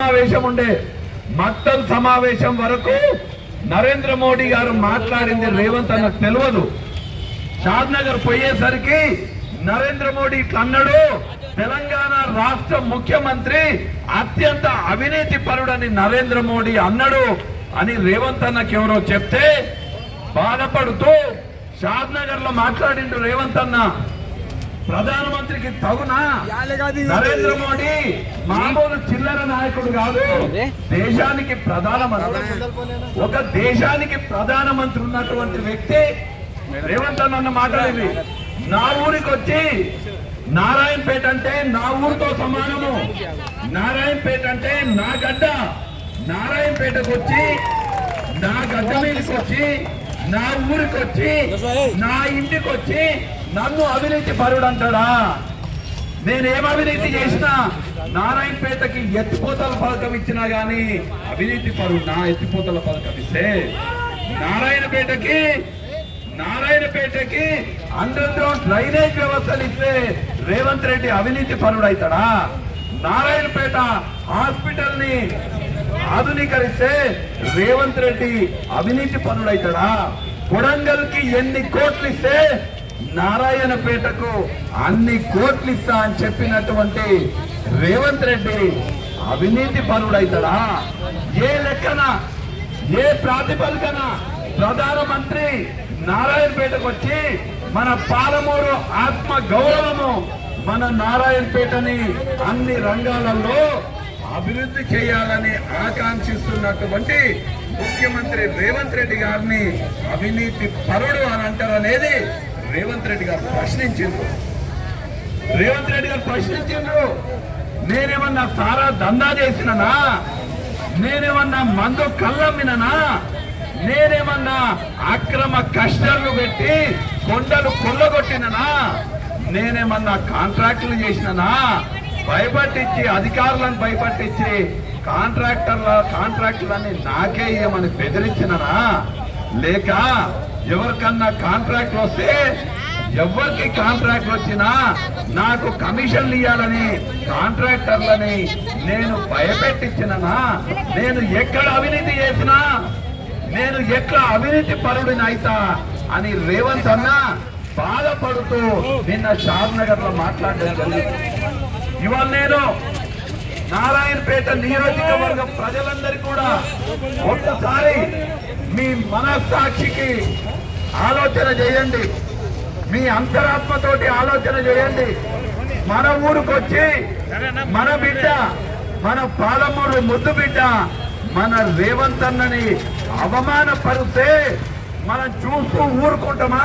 సమావేశం ఉండే మొత్తం సమావేశం వరకు నరేంద్ర మోడీ గారు మాట్లాడింది రేవంత్ అన్నకు తెలియదు. షాద్నగర్ పోయేసరికి నరేంద్ర మోడీ ఇట్లా అన్నాడు తెలంగాణ రాష్ట్ర ముఖ్యమంత్రి అత్యంత అవినీతి పరుడని నరేంద్ర మోడీ అన్నాడు అని రేవంత్ అన్నకి ఎవరో చెప్తే బాధపడుతూ షాద్నగర్లో మాట్లాడిండు రేవంత్ అన్న. ప్రధానమంత్రికి తగునా? నరేంద్ర మోడీ మామూలు చిల్లర నాయకుడు కాదు. దేశానికి ప్రధానమంత్రి. ఒక దేశానికి ప్రధానమంత్రి ఉన్నటువంటి వ్యక్తి రేవంత్ అన్న మాట్లాడింది నా ఊరికి వచ్చి నారాయణపేట అంటే నా ఊరితో సమానము. నారాయణపేట అంటే నా గడ్డ. నారాయణపేటకు వచ్చి నా గడ్డ మీదకి వచ్చి నా ఊరికి వచ్చి నా ఇంటికి వచ్చి నన్ను అవినీతి పరుడు అంటాడా నేనేం అవినీతి చేసినా నారాయణపేటకి ఎత్తిపోతల పథకం ఇచ్చినా గాని అవినీతి పరుడు నా ఎత్తిపోతల పథకం ఇస్తే నారాయణపేటకి నారాయణపేటకి అండర్ గ్రౌండ్ డ్రైనేజ్ వ్యవస్థలు ఇస్తే రేవంత్ రెడ్డి అవినీతి పరుడు అవుతాడా నారాయణపేట హాస్పిటల్ని ఆధునీకరిస్తే రేవంత్ రెడ్డి అవినీతి పనుడు కొడంగల్కి ఎన్ని కోట్లు ఇస్తే నారాయణపేటకు అన్ని కోట్లు ఇస్తా అని చెప్పినటువంటి రేవంత్ రెడ్డి అవినీతి పనుడైతాడా ఏ లెక్కన ఏ ప్రాతిపదికన ప్రధానమంత్రి నారాయణపేటకు వచ్చి మన పాలమూరు ఆత్మ గౌరవము మన నారాయణపేటని అన్ని రంగాలలో అభివృద్ధి చేయాలని ఆకాంక్షిస్తున్నటువంటి ముఖ్యమంత్రి రేవంత్ రెడ్డి గారిని అవినీతి పరుడు అని అంటారు అనేది రేవంత్ రెడ్డి గారు ప్రశ్నించారు రేవంత్ రెడ్డి గారు ప్రశ్నించారు నేనేమన్నా సారా దందా చేసిననా? నేనేమన్నా మందు కళ్ళమ్మిననా? నేనేమన్నా అక్రమ కష్టాలు పెట్టి కొండలు కొల్లగొట్టిననా? నేనేమన్నా కాంట్రాక్టులు చేసిననా? భయపట్టించి అధికారులను భయపట్టించి కాంట్రాక్టర్ల కాంట్రాక్టులన్నీ నాకే ఇవ్వమని బెదిరించిననా లేక ఎవరికన్నా కాంట్రాక్ట్లు వస్తే ఎవరికి కాంట్రాక్ట్ వచ్చినా నాకు కమిషన్లు ఇవ్వాలని కాంట్రాక్టర్లని నేను భయపెట్టించిననా? నేను ఎక్కడ అవినీతి చేసినా నేను ఎట్లా అవినీతి పరుడిని అయితా అని రేవంత్ అన్న బాధపడుతూ నిన్న షాద్ నగర్లో మాట్లాడడం జరిగింది. ఇవాళ నేను నారాయణపేట నియోజకవర్గ ప్రజలందరికీ కూడా ఒక్కసారి మీ మనస్సాక్షికి ఆలోచన చేయండి. మీ అంతరాత్మతోటి ఆలోచన చేయండి. మన ఊరికి వచ్చి మన బిడ్డ మన పాలమూరు ముద్దు బిడ్డ మన రేవంత్ అన్నని అవమానపరిస్తే మనం చూస్తూ ఊరుకుంటామా?